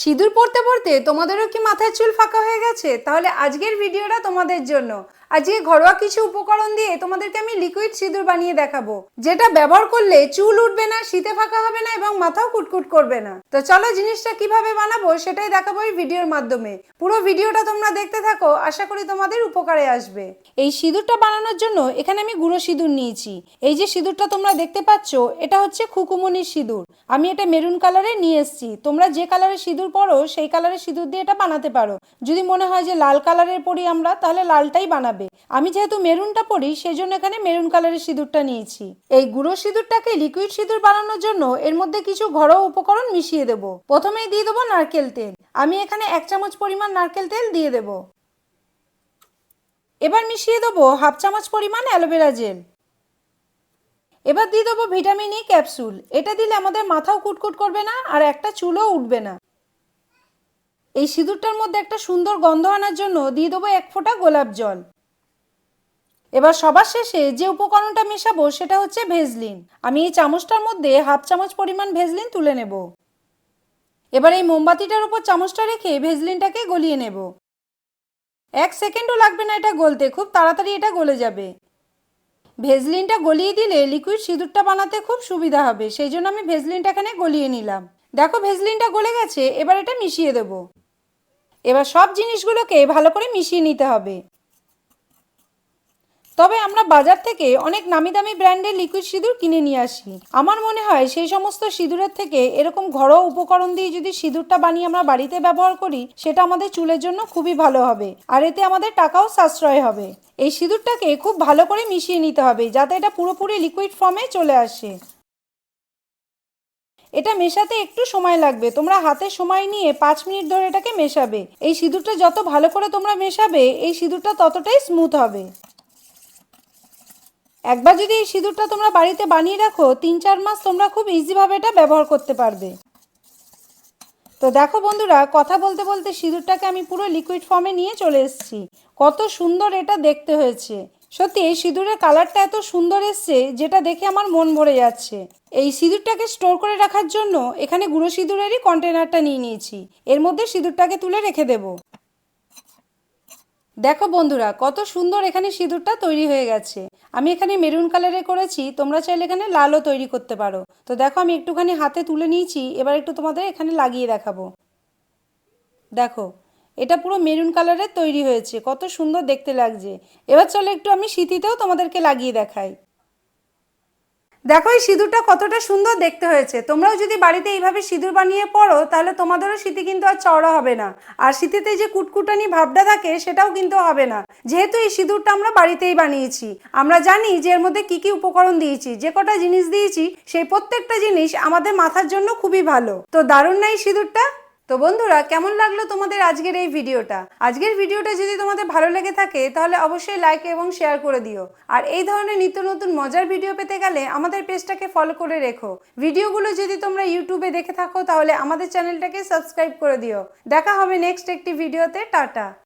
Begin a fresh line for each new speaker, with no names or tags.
সিঁদুর পড়তে পড়তে তোমাদেরও কি মাথার চুল ফাঁকা হয়ে গেছে? তাহলে আজকের ভিডিওটা তোমাদের জন্য। আজকে ঘরোয়া কিছু উপকরণ দিয়ে তোমাদেরকে আমি লিকুইড সিঁদুর বানিয়ে দেখাবো, যেটা ব্যবহার করলে চুল উঠবে না, শীতে ফাঁকা হবে না এবং মাথাও কুটকুট করবে না। তো চলো জিনিসটা কীভাবে বানাবো সেটাই দেখাবো এই ভিডিওর মাধ্যমে। পুরো ভিডিওটা তোমরা দেখতে থাকো, আশা করি তোমাদের উপকারে আসবে। এই সিঁদুরটা বানানোর জন্য এখানে আমি গুঁড়ো সিঁদুর নিয়েছি। এই যে সিঁদুরটা তোমরা দেখতে পাচ্ছ, এটা হচ্ছে খুকুমনির সিঁদুর। আমি এটা মেরুন কালারে নিয়ে এসেছি। তোমরা যে কালারের সিঁদুর পরো, সেই কালারের সিঁদুর দিয়ে এটা বানাতে পারো। যদি মনে হয় যে লাল কালারের পরি আমরা, তাহলে লালটাই বানাবে। আমি যেহেতু মেরুনটা পরি সেই জন্য এখানে মেরুন কালারের সিঁদুরটা নিয়েছি। এই গুঁড়ো সিঁদুরটাকে লিকুইড সিঁদুর বানানোর জন্য এর মধ্যে কিছু ঘরোয়া উপকরণ মিশিয়ে দেব। প্রথমেই দিয়ে দেবো নারকেল তেল। আমি এখানে এক চামচ পরিমাণ নারকেল তেল দিয়ে দেব। এবার মিশিয়ে দেবো হাফ চামচ পরিমাণ অ্যালোভেরা জেল। এবার দিয়ে দেবো ভিটামিন ই ক্যাপসুল। এটা দিলে আমাদের মাথাও কুটকুট করবে না আর একটা চুলও উঠবে না। এই সিঁদুরটার মধ্যে একটা সুন্দর গন্ধ আনার জন্য দিয়ে দেবো এক ফোঁটা গোলাপ জল। এবার সবার শেষে যে উপকরণটা মেশাবো সেটা হচ্ছে ভেজলিন। আমি এই চামচটার মধ্যে হাফ চামচ পরিমাণ ভেজলিন তুলে নেব। এবার এই মোমবাতিটার উপর চামচটা রেখে ভেজলিনটাকে গলিয়ে নেব। এক সেকেন্ডও লাগবে না এটা গলতে, খুব তাড়াতাড়ি এটা গলে যাবে। ভেজলিনটা গলিয়ে দিলে লিকুইড সিঁদুরটা বানাতে খুব সুবিধা হবে, সেই জন্য আমি ভেজলিনটা এখানে গলিয়ে নিলাম। দেখো ভেজলিনটা গলে গেছে, এবার এটা মিশিয়ে দেব। এবার সব জিনিসগুলোকে ভালো করে মিশিয়ে নিতে হবে। তবে আমরা বাজার থেকে অনেক নামি দামি ব্র্যান্ডের লিকুইড সিঁদুর কিনে নিয়ে আসি। আমার মনে হয় সেই সমস্ত সিঁদুরের থেকে এরকম ঘরোয়া উপকরণ দিয়ে যদি সিঁদুরটা বানিয়ে আমরা বাড়িতে ব্যবহার করি, সেটা আমাদের চুলের জন্য খুবই ভালো হবে। আর এতে আমাদের টাকাও সাশ্রয় হবে। এই সিঁদুরটাকে খুব ভালো করে মিশিয়ে নিতে হবে, যাতে এটা পুরোপুরি লিকুইড ফর্মে চলে আসে। এটা মেশাতে একটু সময় লাগবে। তোমরা হাতে সময় নিয়ে পাঁচ মিনিট ধরে এটাকে মেশাবে। এই সিঁদুরটা যত ভালো করে তোমরা মেশাবে, এই সিঁদুরটা ততটাই স্মুথ হবে। একবার যদি এই সিঁদুরটা তোমরা বাড়িতে বানিয়ে রাখো, তিন চার মাস তোমরা খুব ইজিভাবে এটা ব্যবহার করতে পারবে। তো দেখো বন্ধুরা, কথা বলতে বলতে সিঁদুরটাকে আমি পুরো লিকুইড ফর্মে নিয়ে চলে এসেছি। কত সুন্দর এটা দেখতে হয়েছে। সত্যি, এই সিঁদুরের কালারটা এত সুন্দর এসছে যেটা দেখে আমার মন ভরে যাচ্ছে। এই সিঁদুরটাকে স্টোর করে রাখার জন্য এখানে গুঁড়ো সিঁদুরেরই কন্টেনারটা নিয়ে নিয়েছি। এর মধ্যে সিঁদুরটাকে তুলে রেখে দেবো। দেখো বন্ধুরা, কত সুন্দর এখানে সিঁদুরটা তৈরি হয়ে গেছে। আমি এখানে মেরুন কালারে করেছি, তোমরা চাইলে এখানে লালও তৈরি করতে পারো। তো দেখো, আমি একটুখানি হাতে তুলে নিয়েছি, এবার একটু তোমাদের এখানে লাগিয়ে দেখাবো। দেখো, এটা পুরো মেরুন কালারের তৈরি হয়েছে, কত সুন্দর দেখতে লাগছে। এবার চলো একটু আমি শীতিতেও তোমাদেরকে লাগিয়ে দেখাই। দেখো, এই সিঁদুরটা কতটা সুন্দর দেখতে হয়েছে। তোমরাও যদি বাড়িতে এইভাবে সিঁদুর বানিয়ে পড়ো, তাহলে তোমাদেরও শীতে কিন্তু আর চওড়া হবে না। আর শীতেতে যে কুটকুটানি ভাবটা থাকে, সেটাও কিন্তু হবে না। যেহেতু এই সিঁদুরটা আমরা বাড়িতেই বানিয়েছি, আমরা জানি যে এর মধ্যে কি কি উপকরণ দিয়েছি, যে কটা জিনিস দিয়েছি, সেই প্রত্যেকটা জিনিস আমাদের মাথার জন্য খুবই ভালো। তো দারুণ না এই সিঁদুরটা? তো বন্ধুরা, কেমন লাগল তোমাদের আজকের এই ভিডিওটা? আজকের ভিডিওটা যদি তোমাদের ভালো লেগে থাকে, তাহলে অবশ্যই লাইক এবং শেয়ার করে দিও। আর এই ধরনের নিত্য নতুন মজার ভিডিও পেতে গেলে আমাদের পেজটাকে ফলো করে রেখো। ভিডিওগুলো যদি তোমরা ইউটিউবে দেখে থাকো, তাহলে আমাদের চ্যানেলটাকে সাবস্ক্রাইব করে দিও। দেখা হবে নেক্সট একটি ভিডিওতে টাটা!